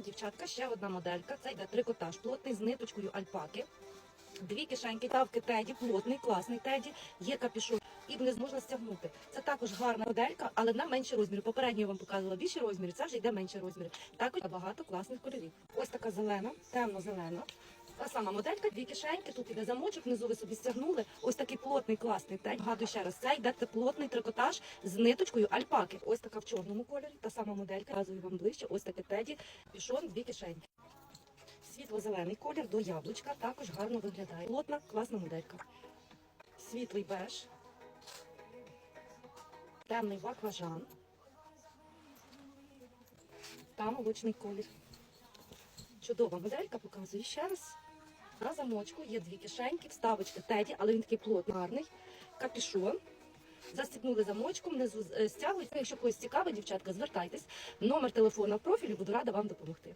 Дівчатка, ще одна моделька. Це йде трикотаж плотний з ниточкою альпаки. Дві кишеньки, тавки теді, плотний, класний теді, є капішон. І вниз можна стягнути. Це також гарна моделька, але на менші розміри. Попередньо я вам показувала більші розміри, це вже йде менші розміри. Також багато класних кольорів. Ось така зелена, темно-зелена. Та сама моделька, дві кишеньки, тут іде замочок, внизу ви собі стягнули. Ось такий плотний, класний тедь. Гадую ще раз, це йде плотний трикотаж з ниточкою альпаки. Ось така в чорному кольорі, та сама моделька. Показую вам ближче. Ось таке теді, пішон, дві кишеньки. Світло-зелений колір до яблучка також гарно виглядає. Плотна, класна моделька. Світлий беж. Темний баклажан. Та молочний колір. Чудова моделька, показую ще раз. На замочку є дві кишеньки, вставочки теді, але він такий плотний, гарний. Капішон. Застібнули замочком, внизу е, стягують. Якщо когось цікаво, дівчатка, звертайтесь. Номер телефону в профілі, буду рада вам допомогти.